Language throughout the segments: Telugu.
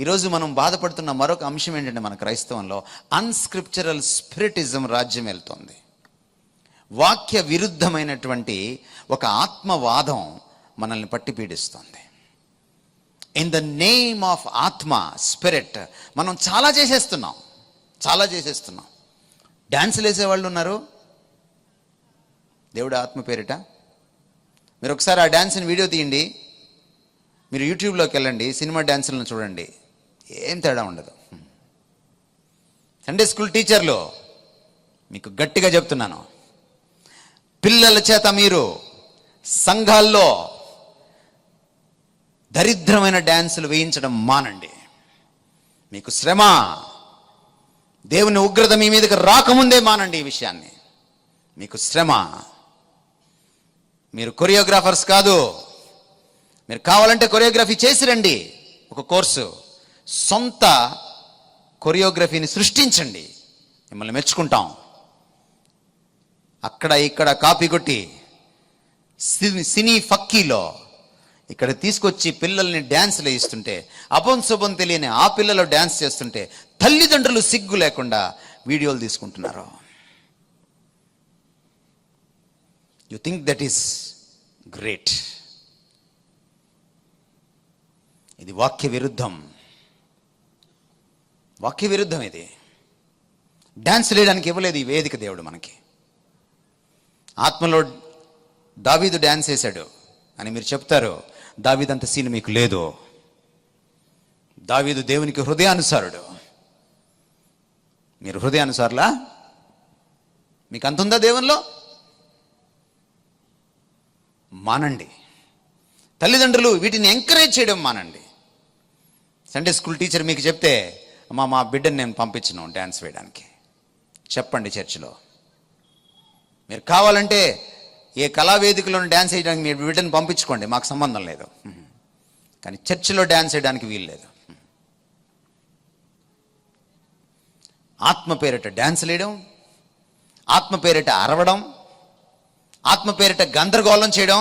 ఈరోజు మనం బాధపడుతున్న మరొక అంశం ఏంటంటే మన క్రైస్తవంలో అన్స్క్రిప్చరల్ స్పిరిటిజం రాజ్యం వెళ్తోంది. వాక్య విరుద్ధమైనటువంటి ఒక ఆత్మవాదం మనల్ని పట్టి పీడిస్తుంది. ఇన్ ద నేమ్ ఆఫ్ ఆత్మ స్పిరిట్ మనం చాలా చేసేస్తున్నాం. చాలా చేసేస్తున్నాం. డ్యాన్సులు వేసేవాళ్ళు ఉన్నారు. దేవుడు ఆత్మ పేరిట. మీరు ఒకసారి ఆ డ్యాన్స్ని వీడియో తీయండి. మీరు యూట్యూబ్లోకి వెళ్ళండి సినిమా డ్యాన్సులను చూడండి. ఏం తేడా ఉండదు. సండే స్కూల్ టీచర్లు మీకు గట్టిగా చెప్తున్నాను. పిల్లల చేత మీరు సంఘాల్లో దరిద్రమైన డ్యాన్సులు వేయించడం మానండి. మీకు శ్రమ దేవుని ఉగ్రత మీ మీదకి రాకముందే మానండి ఈ విషయాన్ని. మీకు శ్రమ మీరు కొరియోగ్రాఫర్స్ కాదు మీరు కావాలంటే కొరియోగ్రఫీ చేసి రండి ఒక కోర్సు. సొంత కొరియోగ్రఫీని సృష్టించండి. మిమ్మల్ని మెచ్చుకుంటాం. అక్కడ ఇక్కడ కాపీ కొట్టి సినీ సినీ ఫక్కీలో ఇక్కడ తీసుకొచ్చి పిల్లల్ని డ్యాన్స్లు వేయిస్తుంటే అపం శుభం తెలియని ఆ పిల్లలు డ్యాన్స్ చేస్తుంటే తల్లిదండ్రులు సిగ్గు లేకుండా వీడియోలు తీసుకుంటున్నారు. You think that is great. ఇది వాక్య విరుద్ధం. వాక్య విరుద్ధం ఇది డ్యాన్స్ వేయడానికి ఇవ్వలేదు ఈ వేదిక దేవుడు మనకి. ఆత్మలో దావీదు డ్యాన్స్ వేశాడు అని మీరు చెప్తారు దావీదంత సీన్ మీకు లేదు. దావీదు దేవునికి హృదయానుసారుడు. మీరు హృదయానుసారులా? మీకు అంత ఉందా దేవునిలో? మానండి. తల్లిదండ్రులు వీటిని ఎంకరేజ్ చేయడం మానండి. సండే స్కూల్ టీచర్ మీకు చెప్తే అమ్మా మా బిడ్డని నేను పంపించను డ్యాన్స్ వేయడానికి. చెప్పండి చర్చిలో. మీరు కావాలంటే ఏ కళావేదికలో డ్యాన్స్ వేయడానికి మీ బిడ్డను పంపించుకోండి మాకు సంబంధం లేదు. కానీ చర్చిలో డ్యాన్స్ వేయడానికి వీలు లేదు. ఆత్మ పేరిట డ్యాన్స్ వేయడం ఆత్మ పేరిట అరవడం ఆత్మ పేరిట గందరగోళం చేయడం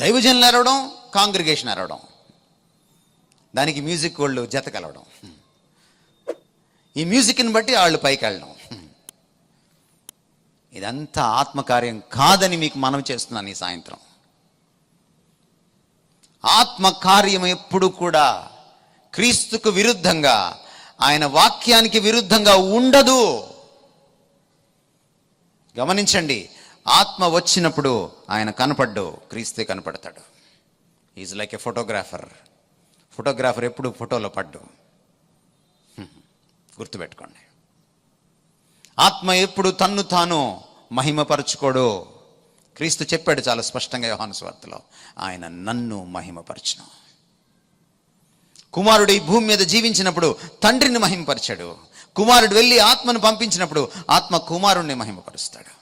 దైవజనులు అరవడం కాంగ్రిగేషన్ అరవడం దానికి మ్యూజిక్ వాళ్ళు జత కలవడం. ఈ మ్యూజిక్ని బట్టి వాళ్ళు పైకి వెళ్ళడం ఇదంతా ఆత్మకార్యం కాదని మీకు మనవి చేస్తున్నాను ఈ సాయంత్రం. ఆత్మకార్యం ఎప్పుడు కూడా క్రీస్తుకు విరుద్ధంగా ఆయన వాక్యానికి విరుద్ధంగా ఉండదు. గమనించండి ఆత్మ వచ్చినప్పుడు ఆయన కనపడ్డు క్రీస్తే కనపడతాడు. Is like a photographer photographer ఎప్పుడు ఫోటోలో పడ్డు. గుర్తుపెట్టుకోండి. ఆత్మ ఎప్పుడు తన్ను తాను మహిమపరచుకోడు క్రీస్తు చెప్పాడు చాలా స్పష్టంగా యోహాను స్వార్తలో ఆయన నన్ను మహిమపరచును. కుమారుడు ఈ భూమి మీద జీవించినప్పుడు తండ్రిని మహిమపరిచాడు. కుమారుడు వెళ్ళి ఆత్మను పంపించినప్పుడు ఆత్మ కుమారుణ్ణి మహిమపరుస్తాడు.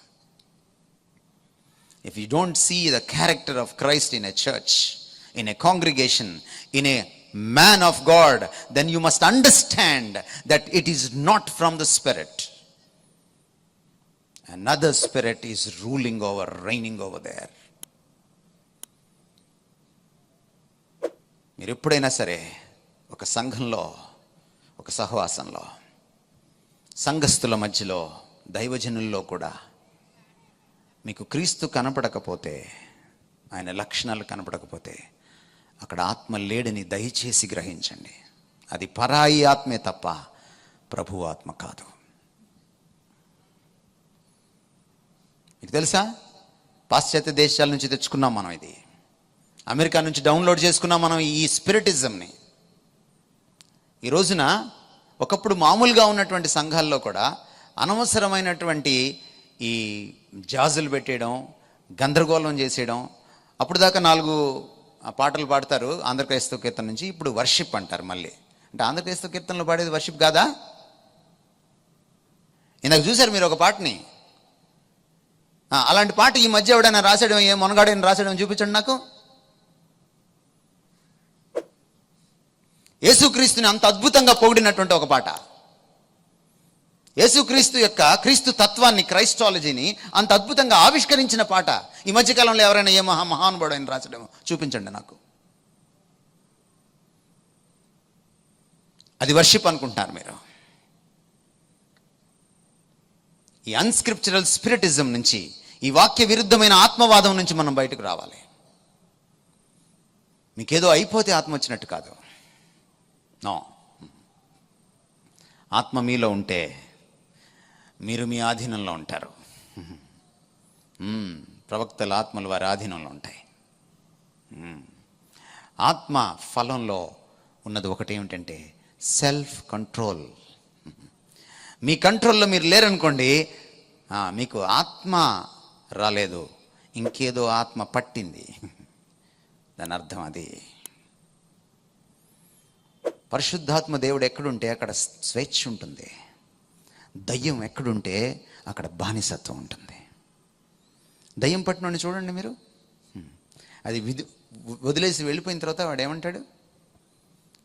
If you don't see the character of Christ in a church in a congregation in a man of God then you must understand that it is not from the spirit another spirit is ruling over, reigning over there. మీరు ఎప్పుడైనా సరే ఒక సంఘంలో ఒక సహవాసంలో సంఘస్థుల మధ్యలో దైవజనుల్లో కూడా మీకు క్రీస్తు కనపడకపోతే ఆయన లక్షణాలు కనపడకపోతే అక్కడ ఆత్మ లేడని దయచేసి గ్రహించండి. అది పరాయి ఆత్మే తప్ప ప్రభు ఆత్మ కాదు. మీకు తెలుసా? పాశ్చాత్య దేశాల నుంచి తెచ్చుకున్నాం మనం ఇది. అమెరికా నుంచి డౌన్లోడ్ చేసుకున్నాం మనం ఈ స్పిరిటిజంని. ఈ రోజున ఒకప్పుడు మామూలుగా ఉన్నటువంటి సంఘాల్లో కూడా అనవసరమైనటువంటి ఈ జాజులు పెట్టేయడం గందరగోళం చేసేయడం అప్పుడు దాకా నాలుగు పాటలు పాడతారు ఆంధ్రక్రైస్తవ కీర్తన నుంచి ఇప్పుడు వర్షిప్ అంటారు మళ్ళీ. అంటే ఆంధ్రక్రైస్తవ కీర్తనలో పాడేది వర్షిప్ కాదా? ఇందాక చూశారు మీరు ఒక పాటని? అలాంటి పాట ఈ మధ్య ఎవడైనా రాసాడు ఏ మొనగాడైనా రాసాడు చూపించండి నాకు. యేసుక్రీస్తుని అంత అద్భుతంగా పొగిడినటువంటి ఒక పాట. యేసుక్రీస్తు యొక్క క్రీస్తు తత్వాన్ని క్రైస్టాలజీని అంత అద్భుతంగా ఆవిష్కరించిన పాట. ఈ మధ్యకాలంలో ఎవరైనా ఏ మహా మహానుభావుడు ఆయన రాసడం చూపించండి నాకు. అది వర్షిప్ అనుకుంటున్నారు మీరు. ఈ అన్స్క్రిప్చరల్ స్పిరిటిజం నుంచి ఈ వాక్య విరుద్ధమైన ఆత్మవాదం నుంచి మనం బయటకు రావాలి. మీకేదో అయిపోతే ఆత్మ వచ్చినట్టు కాదు. నో. ఆత్మ మీలో ఉంటే మీరు మీ ఆధీనంలో ఉంటారు. ప్రవక్తల ఆత్మలు వారి ఆధీనంలో ఉంటాయి. ఆత్మ ఫలంలో ఉన్నది ఒకటి ఏమిటంటే సెల్ఫ్ కంట్రోల్. మీ కంట్రోల్లో మీరు లేరనుకోండి మీకు ఆత్మ రాలేదు ఇంకేదో ఆత్మ పట్టింది. దాని అర్థం అది. పరిశుద్ధాత్మ దేవుడు ఎక్కడుంటే అక్కడ స్వేచ్ఛ ఉంటుంది. దయ్యం ఎక్కడుంటే అక్కడ బానిసత్వం ఉంటుంది. దయ్యం పట్టినోడిని చూడండి మీరు. అది విధి వదిలేసి వెళ్ళిపోయిన తర్వాత వాడు ఏమంటాడు?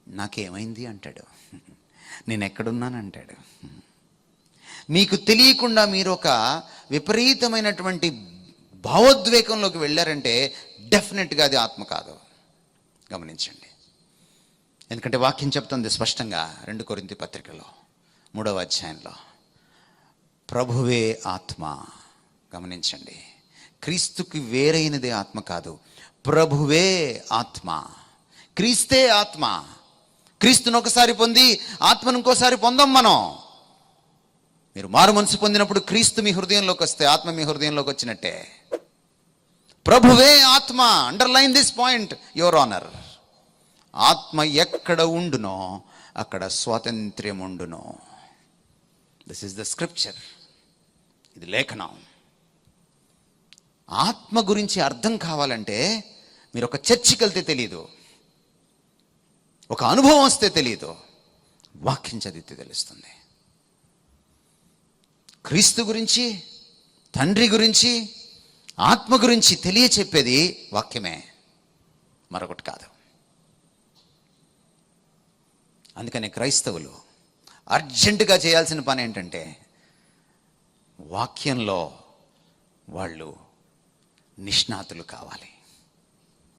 నాకేమైంది అంటాడు. నేను ఎక్కడున్నాను అంటాడు. మీకు తెలియకుండా మీరు ఒక విపరీతమైనటువంటి భావోద్వేగంలోకి వెళ్ళారంటే డెఫినెట్గా అది ఆత్మ కాదు. గమనించండి. ఎందుకంటే వాక్యం చెప్తుంది స్పష్టంగా రెండు కొరింతి పత్రికలో మూడవ అధ్యాయంలో. ప్రభువే ఆత్మ. గమనించండి. క్రీస్తుకి వేరైనదే ఆత్మ కాదు. ప్రభువే ఆత్మ. క్రీస్తే ఆత్మ. క్రీస్తును ఒకసారి పొంది ఆత్మను ఇంకోసారి పొందాం మనం. మీరు మారు మనసు పొందినప్పుడు క్రీస్తు మీ హృదయంలోకి వస్తే ఆత్మ మీ హృదయంలోకి వచ్చినట్టే. ప్రభువే ఆత్మ. Underline this point your honour ఆత్మ ఎక్కడ ఉండునో అక్కడ స్వాతంత్ర్యం ఉండునో. దిస్ ఇస్ ద స్క్రిప్చర్ ఇది లేఖనం. ఆత్మ గురించి అర్థం కావాలంటే మీరు ఒక చర్చికి వెళ్తే తెలియదు ఒక అనుభవం వస్తే తెలియదు వాక్యం చదివితే తెలుస్తుంది. క్రీస్తు గురించి తండ్రి గురించి ఆత్మ గురించి తెలియచెప్పేది వాక్యమే. మరొకటి కాదు. అందుకనే క్రైస్తవులు అర్జెంటుగా చేయాల్సిన పని ఏంటంటే వాక్యంలో వాళ్ళు నిష్ణాతులు కావాలి.